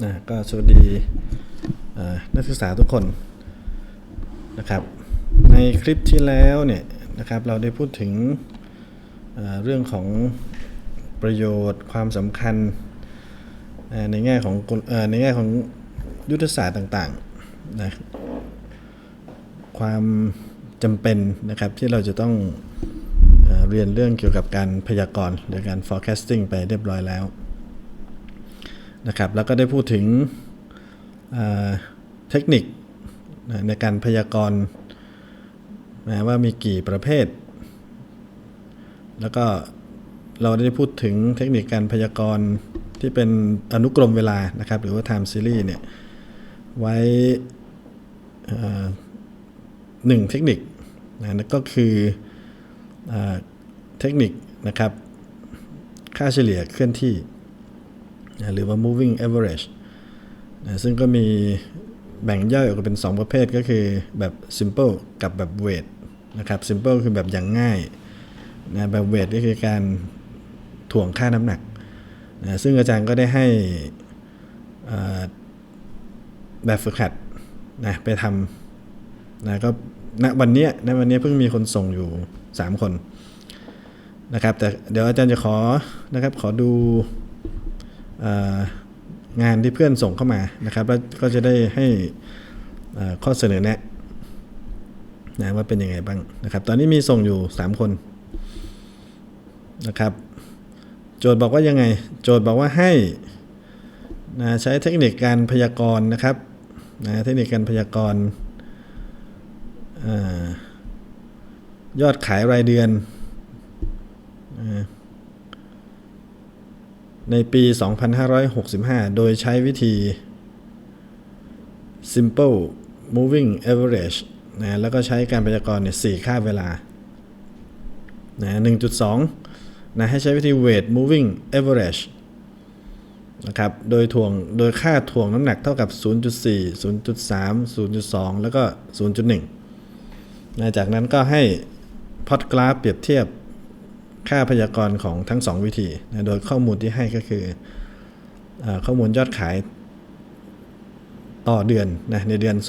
นะก็สวัสดีนักศึกษาทุกคนนะครับ ในคลิปที่แล้วเนี่ยนะครับเราได้พูดถึงเรื่องของประโยชน์ความสำคัญในแง่ของในแง่ของยุทธศาสตร์ต่างๆนะความจำเป็นนะครับที่เราจะต้องเอ่อเรียนเรื่องเกี่ยวกับการพยากรณ์หรือการ forecasting ไปเรียบร้อยแล้ว นะครับ แล้วก็ได้พูดถึงเเทคนิคในการพยากรณ์นะว่ามีกี่ประเภท แล้วก็เราได้พูดถึงเทคนิคการพยากรณ์ที่เป็นอนุกรมเวลานะครับ หรือว่า time series เนี่ย ไว้หนึ่งเทคนิคนะก็คือเอเทคนิคนะครับ ค่าเฉลี่ยเคลื่อนที่ หรือว่า moving average นะซึ่งก็มีแบ่งย่อยออกเป็น 2 ประเภทก็คือแบบ simple กับแบบ weight นะครับ simple คือแบบอย่างง่ายนะแบบ weight ก็คือการถ่วงค่าน้ำหนักนะซึ่งอาจารย์ก็ได้ให้แบบฝึกหัดนะไปทำนะก็ณวันนี้ณวันนี้เพิ่งมีคนส่งอยู่ 3 คนนะครับแต่เดี๋ยวอาจารย์จะขอนะครับขอดู งานที่เพื่อนส่งเข้ามานะครับแล้วก็จะได้ให้ข้อเสนอแนะนะว่าเป็นยังไงบ้างนะครับ ตอนนี้มีส่งอยู่ 3 คนนะครับ โจทย์บอกว่ายังไง โจทย์บอกว่าให้นะใช้เทคนิคการพยากรณ์นะครับนะเทคนิคการพยากรณ์ยอดขายรายเดือน ในปี 2565 โดยใช้วิธี simple moving average นะแล้วก็ใช้การพยากรณ์เนี่ย4ค่าเวลานะ1.2นะให้ใช้วิธี weight moving average นะครับ โดยถ่วง โดยค่าถ่วงน้ำหนักเท่ากับ 0.4 0.3 0.2 แล้วก็ 0.1นะจากนั้นก็ให้พอดกราฟเปรียบเทียบ ค่าพยากรณ์ของทั้ง 2 วิธีนะโดยข้อมูลที่ให้ก็คืออข้อมูลยอดขายต่อเดือนนะในเดือน 2564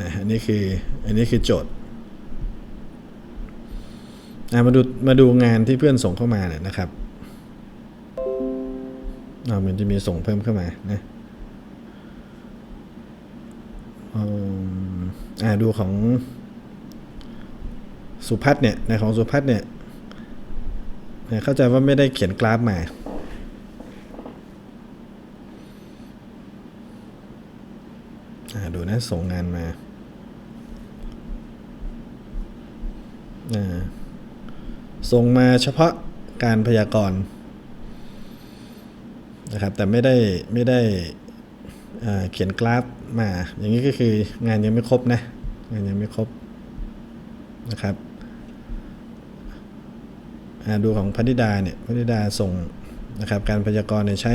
นะอันนี้คืออันนี้คือโจทย์อะมาดูมาดูงานที่เพื่อนส่งเข้ามาเนี่ยนะครับเอามันจะมีส่งเพิ่มเข้ามานะอ่าดูของ สุพัฒน์เนี่ยในของสุพัฒน์เนี่ยเข้าใจว่าไม่ได้เขียนกราฟมาดูนะส่งงานมาส่งมาเฉพาะการพยากรณ์นะครับ แต่ไม่ได้ไม่ได้เขียนกราฟมา อย่างนี้ก็คืองานยังไม่ครบนะ งานยังไม่ครบนะครับ ดูของพนิดาเนี่ยพนิดาส่งนะครับการพยากรณ์เนี่ยใช้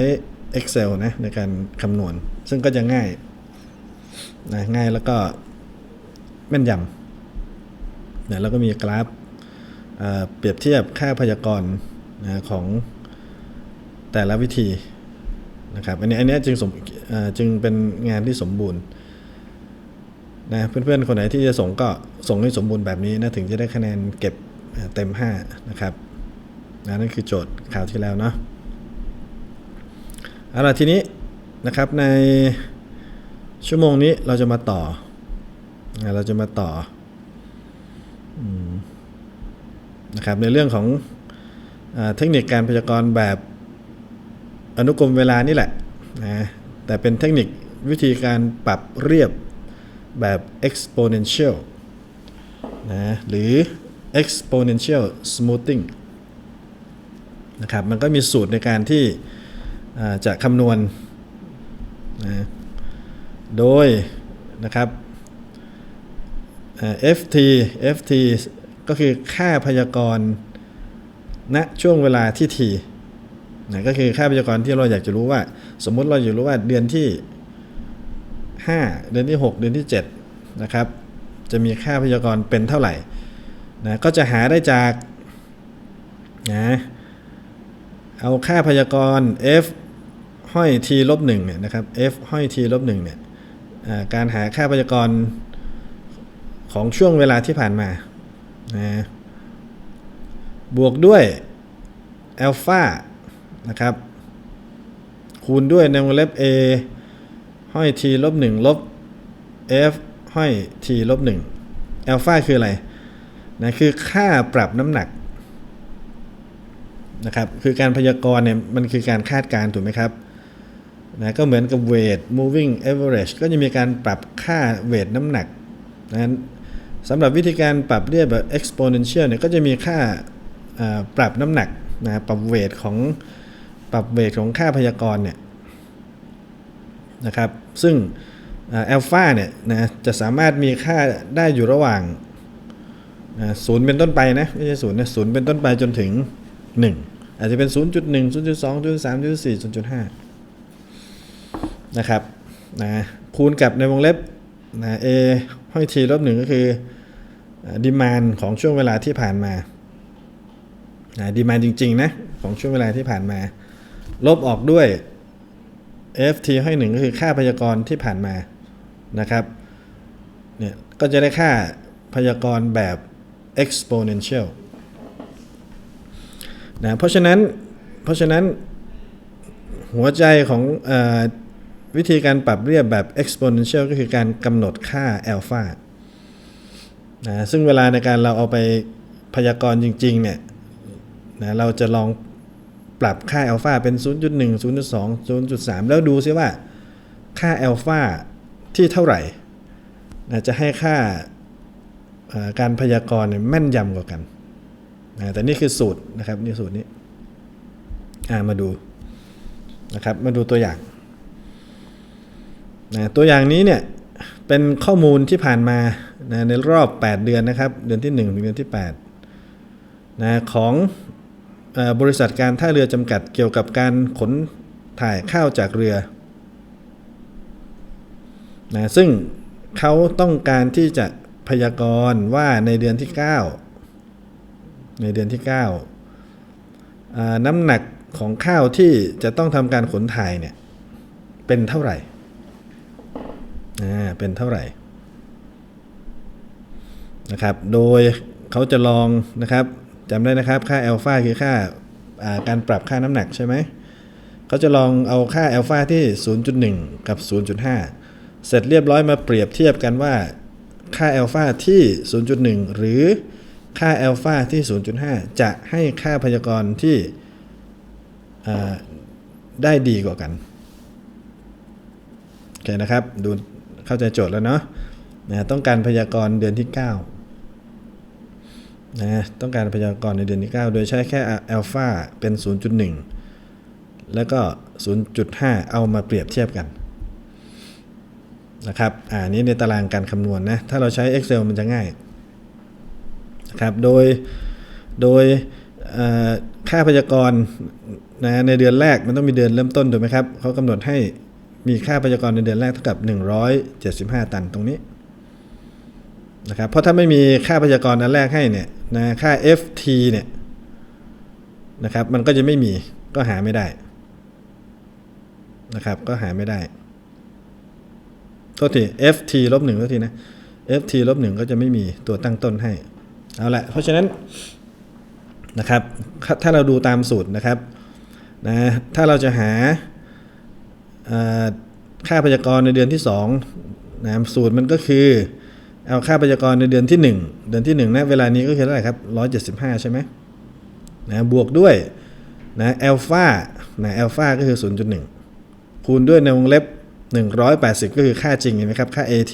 Excel นะในการคำนวณ ซึ่งก็จะง่ายนะง่ายแล้วก็แม่นยำนะแล้วก็มีกราฟเเปรียบเทียบค่าพยากรณ์นะของแต่ละวิธีนะครับอันนี้อันนี้จึงสมเอ่อจึงเป็นงานที่สมบูรณ์นะเพื่อนๆ คนไหนที่จะส่งก็ส่งให้สมบูรณ์แบบนี้นะถึงจะได้คะแนนเก็บเอ่อเต็ม 5 นะครับ นะนั่นคือโจทย์ข่าวที่แล้วเนาะเอาล่ะทีนี้นะครับในชั่วโมงนี้เราจะมาต่อนะเราจะมาต่ออนะครับในเรื่องของอเทคนิคการพยากรณ์แบบอนุกรมเวลานี่แหละนะแต่เป็นเทคนิควิธีการปรับเรียบแบบ exponential นะหรือ exponential smoothing นะครับมันก็มีสูตรในการที่จะคำนวณนะโดยนะครับอ่า ft ft ก็คือค่าพยากรณ์ณช่วงเวลาที่ t นะก็คือค่าพยากรณ์ที่เราอยากจะรู้ว่า สมมุติเราอยากรู้ว่าเดือนที่ 5 เดือนที่ 6 เดือนที่7นะครับจะมีค่าพยากรณ์เป็นเท่าไหร่นะก็จะหาได้จากนะ เอาค่าพยากรณ์ f ห้อย t ลบหนึ่งเนี่ยนะครับ f ห้อย t ลบหนึ่งเนี่ยการหาค่าพยากรณ์ของช่วงเวลาที่ผ่านมานะบวกด้วยอัลฟานะครับคูณด้วยในวงเล็บ a ห้อย t ลบหนึ่งลบ f ห้อย t ลบหนึ่งอัลฟาคืออะไรนะคือค่าปรับน้ำหนัก นะครับ คือการพยากรณ์เนี่ยมันคือการคาดการณ์ถูกไหมครับนะก็เหมือนกับเวท moving average ก็จะมีการปรับค่าเวทน้ำหนักนะสำหรับวิธีการปรับเรียบแบบ exponential เนี่ยก็จะมีค่าอ่าปรับน้ำหนักนะปรับเวทของปรับเวทของค่าพยากรณ์เนี่ยนะครับ ซึ่งอัลฟาเนี่ยนะจะสามารถมีค่าได้อยู่ระหว่างศูนย์เป็นต้นไปนะไม่ใช่ศูนย์นะศูนย์เป็นต้นไปจนถึง 1 อาจจะเป็น 0.1 0.2 0.3 0.4 0.5 นะครับนะคูณกับในวงเล็บนะ a ห้อย t ลบหนึ่งก็คือดีมานของช่วงเวลาที่ผ่านมาดีมานจริงๆนะของช่วงเวลาที่ผ่านมา ลบออกด้วย ft ห้หนึ่งก็คือค่าพยากรณ์ที่ผ่านมานะครับเนี่ยก็จะได้ค่าพยากรณ์แบบ exponential นะเพราะฉะนั้นเพราะฉะนั้นหัวใจของอวิธีการปรับเรียบแบบ exponential ก็คือการกำหนดค่า alpha นะซึ่งเวลาในการเราเอาไปพยากรณ์จริงๆเนี่ยนะเราจะลองปรับค่าอัลฟาเป็น 0.1 0.2 0.3 แล้วดูซิว่าค่าอัลฟาที่เท่าไหร่นะจะให้ค่าการพยากรณ์เนี่ยแม่นยำกว่ากัน แต่นี่คือสูตรนะครับนี่สูตรนี้มาดูนะครับมาดูตัวอย่างนะตัวอย่างนี้เนี่ยเป็นข้อมูลที่ผ่านมานะในรอบ 8 เดือนนะครับ เดือนที่ 1 ถึงเดือนที่8นะของอบริษัทการท่าเรือจำกัดเกี่ยวกับการขนถ่ายข้าวจากเรือนะซึ่งเขาต้องการที่จะพยากรณ์ว่าในเดือนที่ 9 ในเดือนที่9อ่าน้ำหนักของข้าวที่จะต้องทำการขนถ่ายเนี่ยเป็นเท่าไหร่เป็นเท่าไหร่นะครับ โดยเขาจะลองนะครับจำได้นะครับค่าอัลฟาคือค่าอ่าการปรับค่าน้ำหนักใช่ไหมเขาจะลองเอาค่าอัลฟาที่ 0.1 กับ 0.5 เสร็จเรียบร้อยมาเปรียบเทียบกันว่าค่าอัลฟาที่ 0.1 หรือ ค่าอัลฟาที่ 0.5 จะให้ค่าพยากรณ์ที่ได้ดีกว่ากัน โอเคนะครับ ดูเข้าใจโจทย์แล้วเนาะนะต้องการพยากรณ์เดือนที่9นะต้องการพยากรณ์ในเดือนที่ 9 โดยใช้แค่อัลฟาเป็น 0.1 แล้วก็ 0.5 เอามาเปรียบเทียบกันนะครับ อ่านี้ในตารางการคำนวณนะถ้าเราใช้ Excel มันจะง่าย นะครับโดยโดยค่าพยากรณ์นะในเดือนแรกมันต้องมีเดือนเริ่มต้นถูกไหมครับเขากำหนดให้มีค่าพยากรณ์ในเดือนแรกเท่ากับ 175 ตันตรงนี้นะครับเพราะถ้าไม่มีค่าพยากรณ์อันแรกให้เนี่ยนะค่า ft เนี่ยนะครับมันก็จะไม่มีก็หาไม่ได้นะครับก็หาไม่ได้โทษที ft ลบหนึ่งโทษทีนะ ft ลบหนึ่งก็จะไม่มีตัวตั้งต้นให้ เอาละเพราะฉะนั้นนะครับถ้าเราดูตามสูตรนะครับนะถ้าเราจะหาค่าพยากรณ์ในเดือนที่2นะสูตรมันก็คือ เอาค่าพยากรณ์ในเดือนที่ 1 เดือนที่1นะเวลานี้ก็คือเท่าไหร่ครับ175 ใช่ไหมนะบวกด้วยนะอัลฟานะอัลฟาก็คือ 0.1 คูณด้วยในวงเล็บ 180 ก็คือค่าจริงเห็นไหมครับ ค่า AT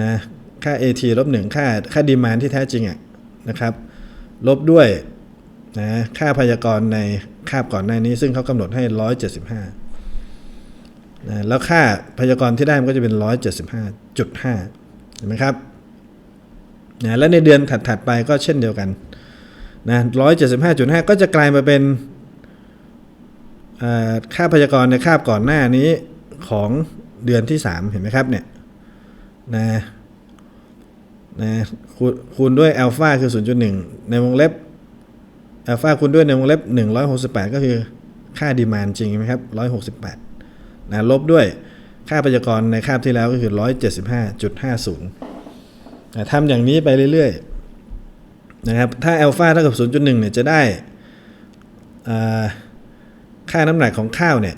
นะ ค่า AT ลบ1ค่าค่าดีมานที่แท้จริงอะนะครับ ลบด้วยนะค่าพยากรณ์ในคาบก่อนหน้านี้ ซึ่งเขากำหนดให้ 175นะแล้วค่าพยากรณ์ที่ได้มันก็จะเป็น 175.5 เห็นไหมครับนะและในเดือนถัด ๆ ไปก็เช่นเดียวกันนะ175.5 ก็จะกลายมาเป็นค่าพยากรณ์ในคาบก่อนหน้านี้ของเดือนที่ 3 เห็นไหมครับเนี่ยนะ นะคูณคูณด้วยอัลฟาคือ 0.1 ในวงเล็บอัลฟาคูณด้วยในวงเล็บ 168 ก็คือค่าดีมานจริงไหมครับ 168นะลบด้วยค่าพยากรณ์ในคาบที่แล้วก็คือ 175.50นะทำอย่างนี้ไปเรื่อยๆนะครับถ้าอัลฟาเท่ากับ 0.1 เนี่ยจะได้ค่าน้ำหนักของข้าวเนี่ย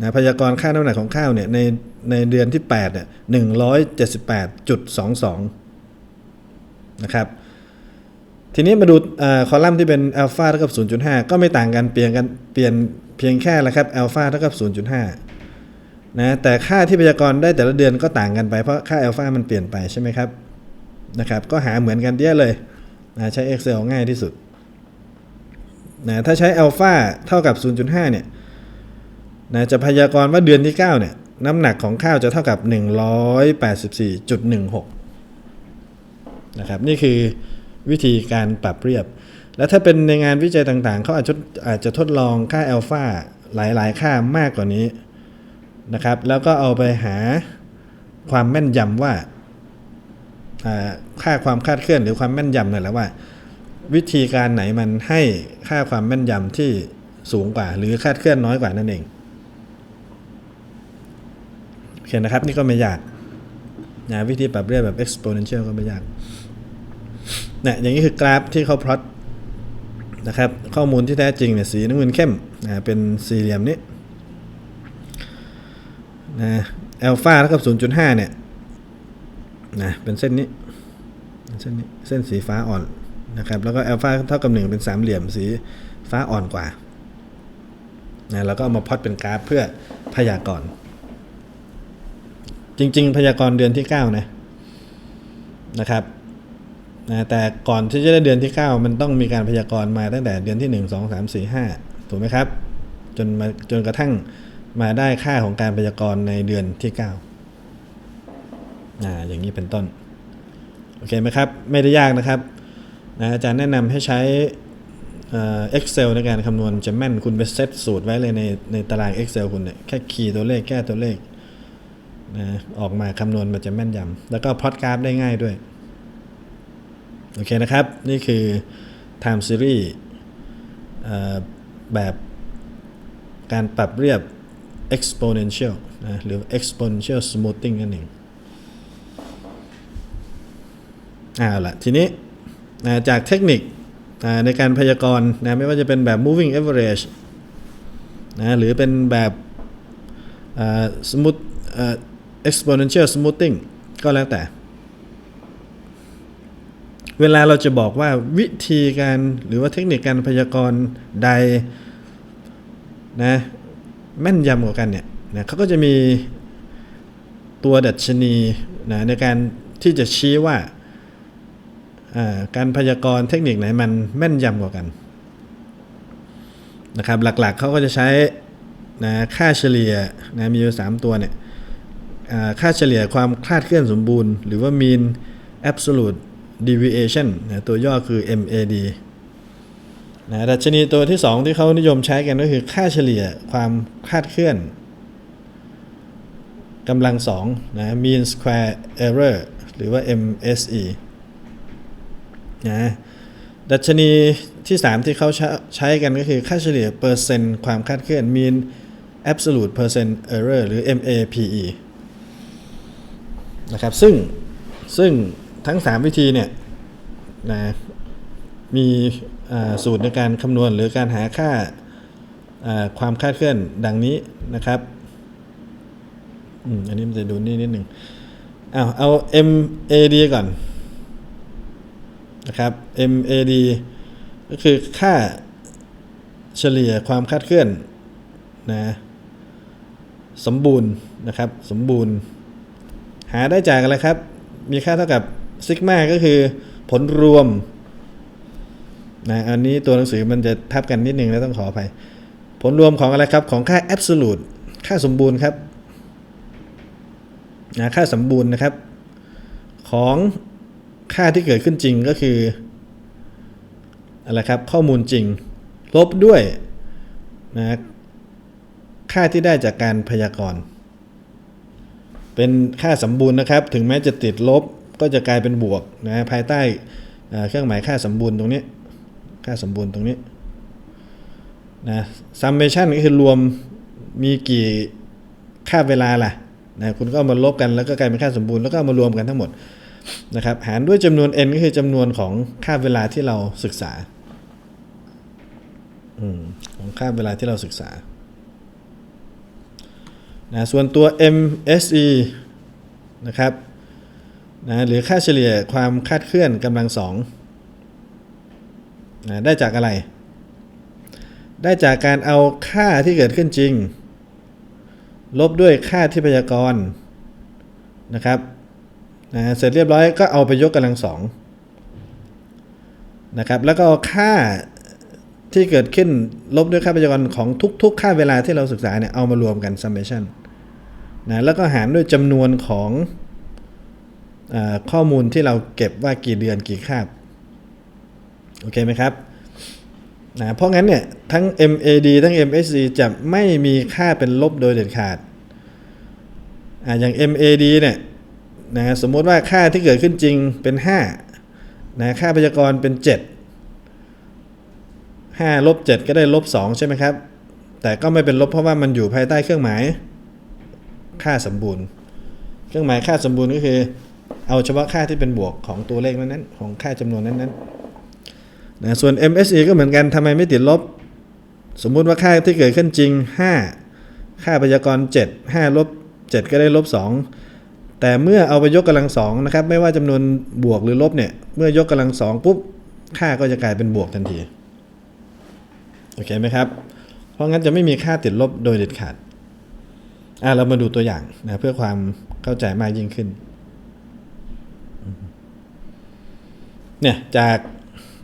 นะพยากรณ์ค่าน้ำหนักของข้าวเนี่ยในในเดือนที่8เนี่ย178.22 นะครับ ทีนี้มาดูอคอลัมน์ที่เป็นอัลฟาเท่ากับ 0.5 ก็ไม่ต่างกันเปลี่ยนกันเปลี่ยนเพียงแค่ละครับอัลฟาเท่ากับ 0.5 นะแต่ค่าที่พยากรณ์ได้แต่ละเดือนก็ต่างกันไปเพราะค่าอัลฟามันเปลี่ยนไปใช่ไหมครับนะครับ ก็หาเหมือนกันเยอะเลยนะใช้ Excel ง่ายที่สุดนะถ้าใช้อัลฟาเท่ากับ 0.5 เนี่ยนะจะพยากรณ์ว่าเดือนที่ 9 เนี่ย น้ำหนักของข้าวจะเท่ากับ 184.16 นะครับนี่คือวิธีการปรับเรียบ แล้วถ้าเป็นในงานวิจัยต่างๆ เขาอาจจะอาจจะทดลองค่าอัลฟาหลายๆ ค่ามากกว่านี้นะครับ แล้วก็เอาไปหาความแม่นยำว่าอ่าค่าความคาดเคลื่อนหรือความแม่นยำนั่นแหละว่า วิธีการไหนมันให้ค่าความแม่นยำที่สูงกว่า หรือคาดเคลื่อนน้อยกว่านั่นเองโอเคนะครับ นี่ก็ไม่ยากนะวิธีปรับเรียบแบบ exponential ก็ไม่ยาก นี่ยอย่างนี้คือกราฟที่เขาพลอตนะครับข้อมูลที่แท้จริงเนี่ยสีน้ำเงินเข้มนะเป็นสี่เหลี่ยมนี้นะอัลฟาเท่ากับ 0.5 เนี่ยนะเป็นเส้นนี้เป็นเส้นนี้เส้นสีฟ้าอ่อนนะครับแล้วก็อัลฟาเท่ากับ 1 เป็นสามเหลี่ยมสีฟ้าอ่อนกว่านะแล้วก็เอามาพลอตเป็นกราฟเพื่อพยากรณ์จริง ๆ พยากรณ์เดือนที่ 9 นะนะครับ นะแต่ก่อนที่จะได้เดือนที่ 9 มันต้องมีการพยากรณ์มาตั้งแต่เดือนที่ 1 2 3 4 5 ถูกไหมครับ จนมาจนกระทั่งมาได้ค่าของการพยากรณ์ในเดือนที่9อ่าอย่างนี้เป็นต้น โอเคไหมครับ ไม่ได้ยากนะครับนะอาจารย์แนะนำให้ใช้เอ่อ Excel ในการคำนวณจะแม่นคุณไปเซตสูตรไว้เลยในในตาราง Excel คุณเนี่ยแค่คีย์ตัวเลขแก้ตัวเลขนะออกมาคำนวณมันจะแม่นยำแล้วก็พลอตกราฟได้ง่ายด้วย โอเคนะครับ นี่คือ time series แบบการปรับเรียบ exponential นะหรือ exponential smoothing นั่นเองเอาละทีนี้นะจากเทคนิคอ่าในการพยากรณ์นะไม่ว่าจะเป็นแบบ moving average นะหรือเป็นแบบ smooth อ่า exponential smoothing ก็แล้วแต่ เวลาเราจะบอกว่าวิธีการหรือว่าเทคนิคการพยากรณ์ใดนะแม่นยำกว่ากันเนี่ยนะเขาก็จะมีตัวดัชนีนะในการที่จะชี้ว่าการพยากรณ์เทคนิคไหนมันแม่นยำกว่ากันนะครับหลักๆเขาก็จะใช้นะค่าเฉลี่ยนะมีอยู่สามตัวเนี่ยค่าเฉลี่ยความคลาดเคลื่อนสมบูรณ์ หรือว่า mean absolute deviation นะตัวย่อคือ MAD นะดัชนีตัวที่ 2 ที่เขานิยมใช้กันก็คือค่าเฉลี่ยความคาดเคลื่อนกำลังสองนะ mean square error หรือว่า MSE นะดัชนีที่ 3 ที่เขาใช้ใช้กันก็คือค่าเฉลี่ยเปอร์เซ็นต์ความคาดเคลื่อน mean absolute percent error หรือ MAPE นะครับซึ่งซึ่ง ทั้ง 3 วิธีเนี่ยนะมีสูตรในการคำนวณหรือการหาค่าความคาดเคลื่อนดังนี้นะครับอันนี้มันจะดูนี่นิดหนึ่งเอาเอา MAD ก่อนนะครับ MAD ก็คือค่าเฉลี่ยความคาดเคลื่อนนะสมบูรณ์นะครับ สมบูรณ์ หาได้จากอะไรครับ มีค่าเท่ากับ ซิกมาก็คือผลรวมนะอันนี้ตัวหนังสือมันจะทับกันนิดนึงแล้วต้องขออภัย ผลรวมของอะไรครับ ของค่า absolute ค่าสมบูรณ์ครับนะค่าสมบูรณ์นะครับ ของค่าที่เกิดขึ้นจริงก็คืออะไรครับข้อมูลจริง ลบด้วยนะค่าที่ได้จากการพยากรณ์ เป็นค่าสมบูรณ์นะครับ ถึงแม้จะติดลบ ก็จะกลายเป็นบวกนะภายใต้เครื่องหมายค่าสมบูรณ์ตรงนี้ ค่าสมบูรณ์ตรงนี้นะ summation ก็คือรวมมีกี่ค่าเวลาล่ะนะคุณก็เอามาลบกันแล้วก็กลายเป็นค่าสมบูรณ์แล้วก็เอามารวมกันทั้งหมดนะครับหารด้วยจำนวน n ก็คือจำนวนของค่าเวลาที่เราศึกษาอของค่าเวลาที่เราศึกษานะส่วนตัว MSE นะครับ นะหรือค่าเฉลี่ยความคาดเคลื่อนกำลังสองนะได้จากอะไร ได้จากการเอาค่าที่เกิดขึ้นจริง ลบด้วยค่าที่พยากรณ์นะครับนะเสร็จเรียบร้อยก็เอาไปยกกำลังสองนะครับแล้วก็เอาค่าที่เกิดขึ้นลบด้วยค่าพยากรณ์ของทุก ๆ ค่าเวลาที่เราศึกษาเนี่ยเอามารวมกัน summation นะแล้วก็หารด้วยจำนวนของ ข้อมูลที่เราเก็บว่ากี่เดือนกี่คาบโอเคไหมครับนะเพราะงั้นเนี่ยทั้ง MAD ทั้ง MSC จะไม่มีค่าเป็นลบโดยเด็ดขาดอ่าอย่าง MAD เนี่ยนะสมมติว่าค่าที่เกิดขึ้นจริงเป็น5นะค่าพยากรณ์เป็น 7 5ลบ7ก็ได้ลบ2ใช่ไหมครับ แต่ก็ไม่เป็นลบเพราะว่ามันอยู่ภายใต้เครื่องหมาย ค่าสมบูรณ์ เครื่องหมายค่าสมบูรณ์ก็คือ เอาเฉพาะค่าที่เป็นบวกของตัวเลขนั้นๆของค่าจำนวนนั้นๆนะส่วน MSE ก็เหมือนกันทำไมไม่ติดลบ สมมุติว่าค่าที่เกิดขึ้นจริง 5 ค่าพยากรณ์7 5ลบ7 ก็ได้ลบ 2 แต่เมื่อเอาไปยกกำลังสองนะครับไม่ว่าจำนวนบวกหรือลบเนี่ยเมื่อยกกำลังสองปุ๊บค่าก็จะกลายเป็นบวกทันทีโอเคไหมครับ เพราะงั้นจะไม่มีค่าติดลบโดยเด็ดขาดอะเรามาดูตัวอย่างนะเพื่อความเข้าใจมากยิ่งขึ้น เนี่ยจาก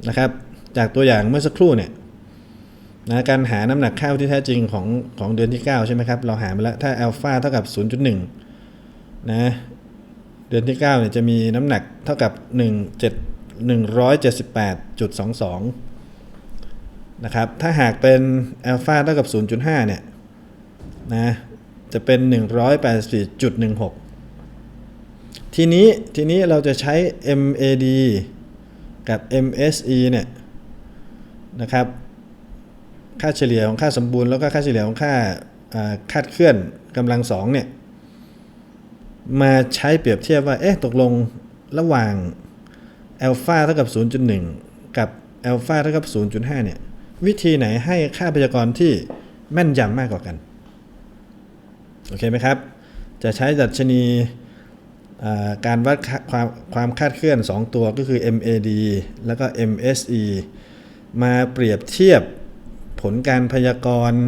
นะครับจากตัวอย่างเมื่อสักครู่เนี่ยนะการหาน้ำหนักข้าวที่แท้จริงของของเดือนที่ 9 ใช่ไหมครับ เราหามาแล้ว ถ้าอัลฟาเท่ากับ 0.1 นะเดือนที่ 9 เนี่ยจะมีน้ำหนักเท่ากับ 1 7 178.22 นะครับ ถ้าหากเป็นอัลฟาเท่ากับ 0.5 เนี่ยนะจะเป็น 184.16 ทีนี้ทีนี้เราจะใช้ MAD กับ MSE เนี่ยนะครับค่าเฉลี่ยของค่าสมบูรณ์แล้วก็ค่าเฉลี่ยของค่าคาดเคลื่อนกำลังสองเนี่ยมาใช้เปรียบเทียบว่าเอ๊ะตกลงระหว่างอัลฟาเท่ากับ 0.1 กับอัลฟาเท่ากับ 0.5 เนี่ยวิธีไหนให้ค่าพยากรณ์ที่แม่นยำมากกว่ากัน โอเคไหมครับ จะใช้ดัชนี การวัดความความคาดเคลื่อน 2 ตัวก็คือ MAD แล้วก็ MSE มาเปรียบเทียบผลการพยากรณ์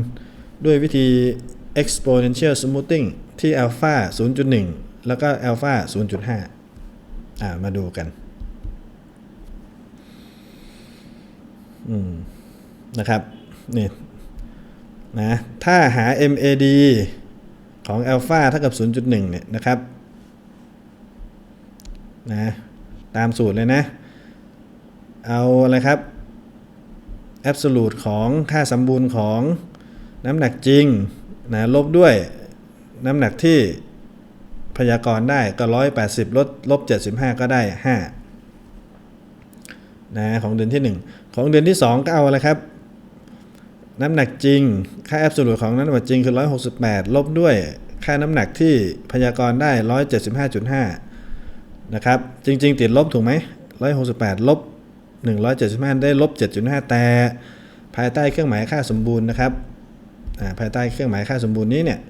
ด้วยวิธี exponential smoothing ที่ alpha 0.1 แล้วก็ alpha 0.5 อ่า มาดูกัน อืม นะครับ นี่ นะ ถ้าหา MAD ของ alpha เท่ากับ 0.1 เนี่ยนะครับ นะตามสูตรเลยนะ เอาอะไรครับ absolute ของค่าสมบูรณ์ของน้ำหนักจริงนะลบด้วยน้ำหนักที่พยากรณ์ได้ก็ 180 ลดลบ 75 ก็ได้ 5 นะของเดือนที่ 1 ของเดือนที่ 2 ก็เอาอะไรครับ น้ำหนักจริง ค่า absolute ของน้ำหนักจริงคือ 168 ลบด้วยค่าน้ำหนักที่พยากรณ์ได้ 175.5 นะครับ จริง ๆ ติดลบถูกไหม168 ลบ 175 ได้ลบ 7.5 แต่ภายใต้เครื่องหมายค่าสมบูรณ์นะครับภายใต้เครื่องหมายค่าสมบูรณ์นี้เนี่ย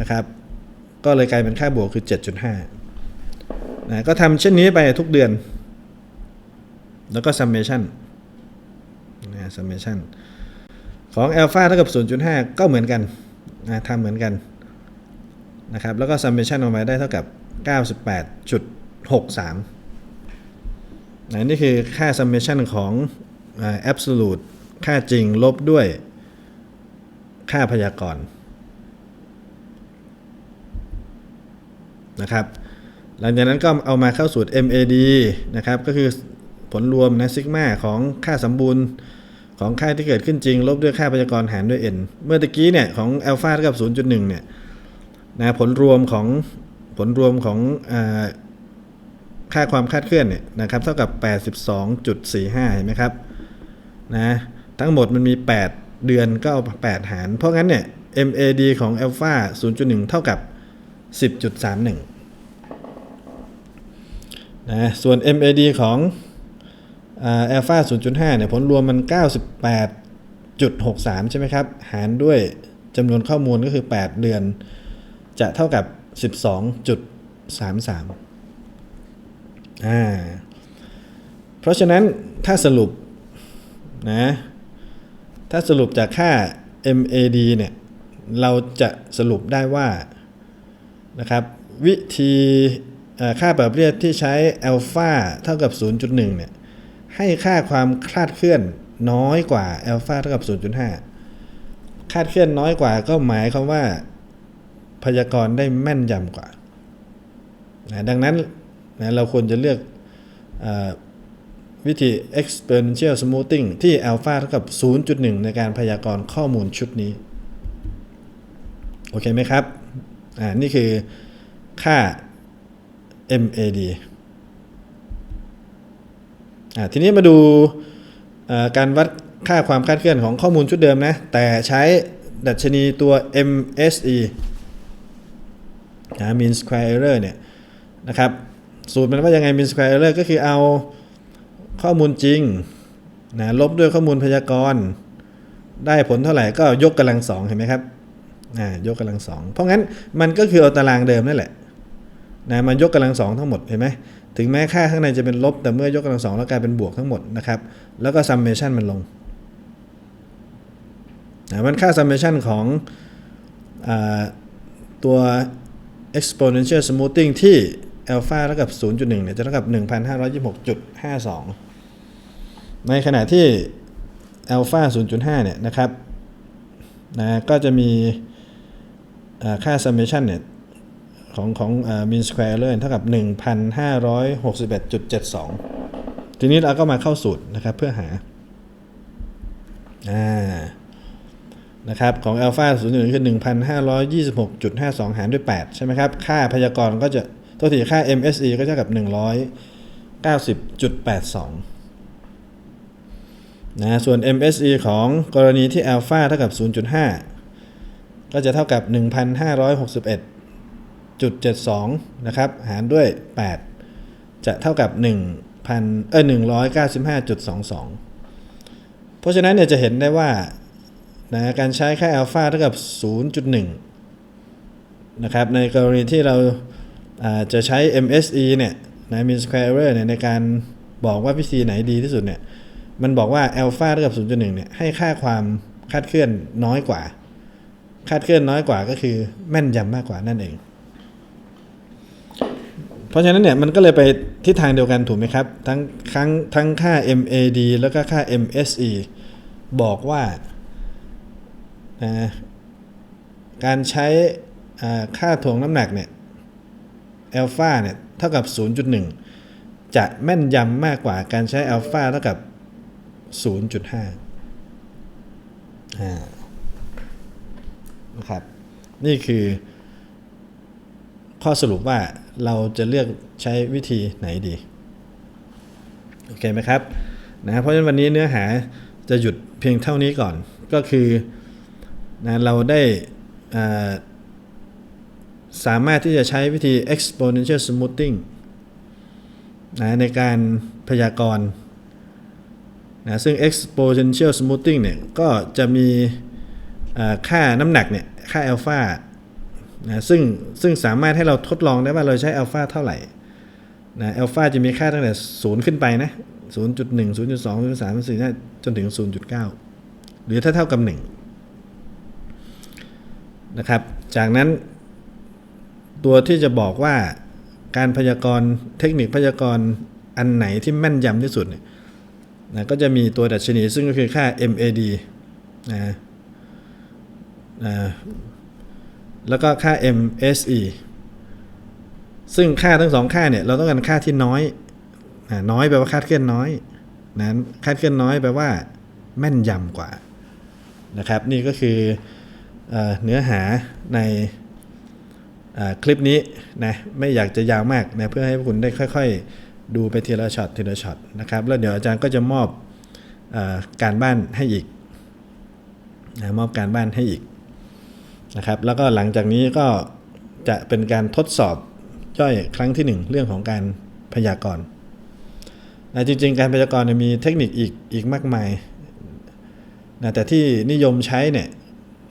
นะครับ ก็เลยกลายเป็นค่าบวกคือ 7.5นะก็ทำเช่นนี้ไปทุกเดือน แล้วก็ summation นะ summation ของ alpha เท่ากับ 0.5 ก็เหมือนกันนะทำเหมือนกันนะครับ แล้วก็ summation ออกมาได้เท่ากับ 63นะนี่คือค่า summation ของ absolute ค่าจริงลบด้วยค่าพยากรณ์นะครับ หลังจากนั้นก็เอามาเข้าสูตร MAD นะครับ ก็คือผลรวมนะซิกมาของค่าสมบูรณ์ของค่าที่เกิดขึ้นจริง ลบด้วยค่าพยากรณ์หารด้วย n เมื่อตะกี้เนี่ยของอัลฟาเท่ากับ 0.1 เนี่ยนะผลรวมของผลรวมของ ค่าความคาดเคลื่อนเนี่ยนะครับเท่ากับ 82.45 เห็นไหมครับนะทั้งหมดมันมี 8 เดือนก็เอา 8 หาร เพราะงั้นเนี่ย MAD ของ alpha 0.1 เท่ากับ 10.31นะส่วน MAD ของอ่า alpha 0.5 เนี่ยผลรวมมัน 98.63 ใช่ไหมครับ หารด้วยจำนวนข้อมูลก็คือ 8 เดือน จะเท่ากับ 12.33 อ่าเพราะฉะนั้นถ้าสรุปนะถ้าสรุปจากค่า MAD เนี่ยเราจะสรุปได้ว่านะครับวิธีค่าปรับเรียบที่ใช้อัลฟาเท่ากับ 0.1 เนี่ยให้ค่าความคลาดเคลื่อนน้อยกว่าอัลฟาเท่ากับ 0.5 คลาดเคลื่อนน้อยกว่าก็หมายความว่าพยากรณ์ได้แม่นยำกว่า ดังนั้น นะเราควรจะเลือกอวิธี exponential smoothing ที่ alpha เท่ากับ 0.1 ในการพยากรณ์ข้อมูลชุดนี้ โอเคไหมครับ อ่า นี่คือค่า MAD อ่า ทีนี้มาดูการวัดค่าความคลาดเคลื่อนของข้อมูลชุดเดิมนะ แต่ใช้ดัชนีตัว MSE นะ mean square error เนี่ยนะครับ สูตรมันว่ายังไง mean square error ก็คือเอาข้อมูลจริงนะลบด้วยข้อมูลพยากรณ์ ได้ผลเท่าไหร่ก็ยกกำลังสองเห็นไหมครับอ่ายกกำลังสองเพราะงั้นมันก็คือเอาตารางเดิมนั่นแหละนะมันยกกำลังสองทั้งหมดเห็นไหมถึงแม้ค่าข้างในจะเป็นลบ แต่เมื่อยกกำลังสองแล้วกลายเป็นบวกทั้งหมดนะครับ แล้วก็ summation มันลงนะมันค่า summation ของอตัว exponential smoothing ที่ alpha เท่ากับ 0.1เนี่ยจะเท่ากับ 1,526.52 ในขณะที่ alpha 0.5 เนี่ยนะครับนะก็จะมีอ่าค่า summation เนี่ยของของอ่า mean square error เท่ากับ 1,561.72 ทีนี้เราก็มาเข้าสูตรนะครับเพื่อหาอ่านะครับของ alpha 0.1คือ 1,526.52 หารด้วย 8 ใช่ไหมครับ ค่าพยากรณ์ก็จะ ตัวที่ค่า MSE ก็เท่ากับ 190.82 นะ ส่วน MSE ของกรณีที่ alpha เท่ากับ 0.5 ก็จะเท่ากับ 1,561.72 นะครับ หารด้วย 8 จะเท่ากับ1,000เอ้ย195.22 เพราะฉะนั้นเนี่ยจะเห็นได้ว่านะการใช้ค่า alpha เท่ากับ 0.1 นะครับ ในกรณีที่เรา จะใช้ MSE เนี่ยนะ mean square error เนี่ยในการบอกว่าวิธีไหนดีที่สุดเนี่ยมันบอกว่า alpha เท่ากับ 0.1 เนี่ยให้ค่าความคาดเคลื่อนน้อยกว่า คาดเคลื่อนน้อยกว่าก็คือแม่นยำมากกว่านั่นเอง เพราะฉะนั้นเนี่ยมันก็เลยไปทิศทางเดียวกันถูกไหมครับ ทั้งทั้งทั้งค่า MAD แล้วก็ค่า MSE บอกว่าการใช้ค่าถ่วงน้ำหนักเนี่ย อัลฟาเนี่ยเท่ากับ 0.1 จะแม่นยำมากกว่าการใช้อัลฟาเท่ากับ 0.5นะครับนี่คือข้อสรุปว่าเราจะเลือกใช้วิธีไหนดี โอเคไหมครับนะเพราะฉะนั้นวันนี้เนื้อหาจะหยุดเพียงเท่านี้ก่อนก็คือนะเราได้อ่า สามารถที่จะใช้วิธี exponential smoothing นะในการพยากรณ์นะซึ่ง exponential smoothing เนี่ยก็จะมีค่าน้ำหนักเนี่ยค่า alpha นะซึ่งซึ่งสามารถให้เราทดลองได้ว่าเราใช้ alpha เท่าไหร่นะ alpha จะมีค่าตั้งแต่ 0 ขึ้นไปนะ0.1 0.2 0.3 0.4จนถึง 0.9 หรือถ้าเท่ากับ 1 นะครับ จากนั้น ตัวที่จะบอกว่าการพยากรณ์เทคนิคพยากรณ์อันไหนที่แม่นยำที่สุดเนี่ยนะก็จะมีตัวดัชนีซึ่งก็คือค่า MAD นะนะแล้วก็ค่า MSE ซึ่งค่าทั้งสองค่าเนี่ยเราต้องการค่าที่น้อยนะน้อยแปลว่าคาดเคลื่อนน้อยนะคาดเคลื่อนน้อยแปลว่า แม่นยำกว่านะครับ นี่ก็คือเอเนื้อหาใน คลิปนี้นะไม่อยากจะยาวมากนะเพื่อให้คุณได้ค่อย ๆ ดูไปทีละช็อตทีละช็อตนะครับแล้วเดี๋ยวอาจารย์ก็จะมอบอการบ้านให้อีกนะมอบการบ้านให้อีกนะครับแล้วก็หลังจากนี้ก็จะเป็นการทดสอบย่อยครั้งที่หนึ่งเรื่องของการพยากรณ์นะจริง ๆ การพยากรณ์มีเทคนิคอีกอีกมากมายนะแต่ที่นิยมใช้เนี่ย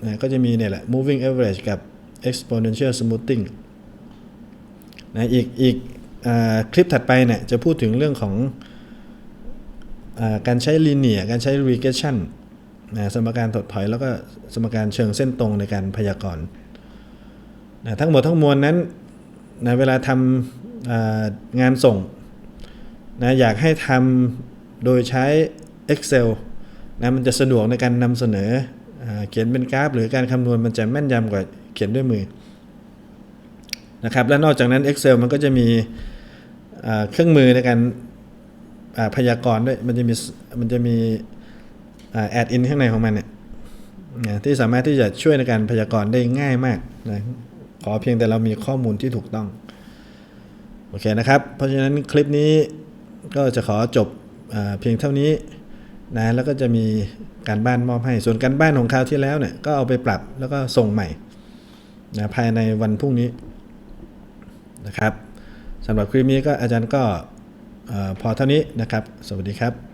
นะก็จะมีเนี่ยแหละ moving average กับ exponential smoothing นะอีกอีกอคลิปถัดไปเนี่ยจะพูดถึงเรื่องของอการใช้ linear การใช้ regression นะสมการถดถอยแล้วก็สมการเชิงเส้นตรงในการพยากรณ์นะทั้งหมดทั้งมวลนั้นนะเวลาทำงานส่งนะอยากให้ทำโดยใช้ Excel นะมันจะสะดวกในการนำเสนออเขียนเป็นกราฟ หรือการคำนวณมันจะแม่นยำกว่าเขียนด้วยมือนะครับและนอกจากนั้น Excel มันก็จะมีเครื่องมือในการพยากรณ์ด้วยมันจะมีมันจะมีแอดอินข้างในของมันเนี่ยที่สามารถที่จะช่วยในการพยากรณ์ได้ง่ายมากนะขอเพียงแต่เรามีข้อมูลที่ถูกต้อง โอเคนะครับ เพราะฉะนั้นคลิปนี้ก็จะขอจบอเพียงเท่านี้นะแล้วก็จะมีการบ้านมอบให้ส่วนการบ้านของคราวที่แล้วเนี่ยก็เอาไปปรับแล้วก็ส่งใหม่ นะภายในวันพรุ่งนี้นะครับสำหรับคลิปนี้ก็อาจารย์ก็อพอเท่านี้นะครับ สวัสดีครับ